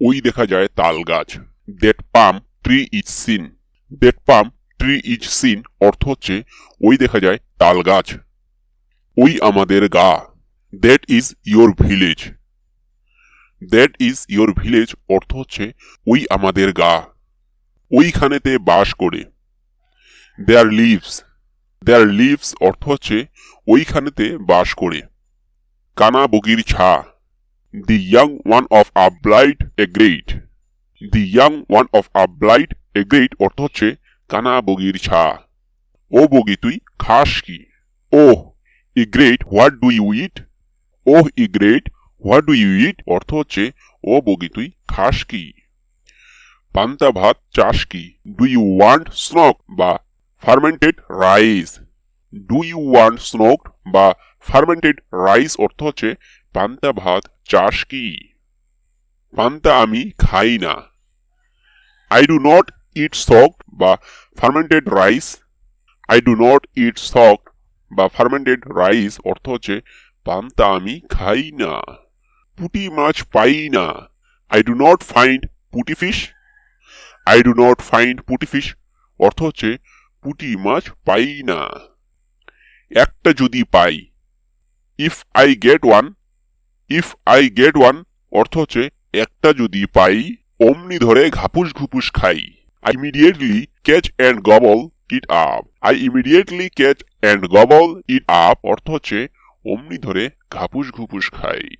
ওই দেখা যায় তাল গাছ। That palm tree is seen that palm tree is seen অর্থ হচ্ছে ওই দেখা যায় তাল গাছ। ওই আমাদের গা। That is your village that is your village অর্থ হচ্ছে ওই আমাদের গা। ওইখানেতে বাস করে। দেয়ার লিভস দেয়ার লিভস অর্থ হচ্ছে ওইখানেতে বাস করে। কানা বগির ছা। One of a blight a great the young one of a blight a great অর্থ হচ্ছে কানা বগির ছা। ও বগি, তুই খাস কি? ওহ, ye great what do you eat oh, ye great what do you eat অর্থ হচ্ছে, ও বগি, তুই খাস কি? পান্তা ভাত চাস কি? ডু ইউ ওয়ান্ট স্নক বা fermented rice do you want soaked বা ফার্মেন্টেড রাইস অর্থ হচ্ছে পান্তা ভাত চাস কি? পান্তা আমি খাই না। I do not eat soak বা fermented rice I do not eat soak বা ফার্মেন্টেড রাইস অর্থ হচ্ছে পান্তা আমি খাই না। পুটি মাছ পাই না। I do not find puti fish I do not find puti fish অর্থ হচ্ছে পুটি মাছ পাই না। একটা যদি পাই if I get one if I get one অর্থ হচ্ছে একটা যদি পাই, অমনি ধরে ঘাপুস ঘুপুস খাই। I immediately catch and gobble it up I immediately catch and gobble it up অর্থ হচ্ছে অমনি ধরে ঘাপুস ঘুপুস খাই।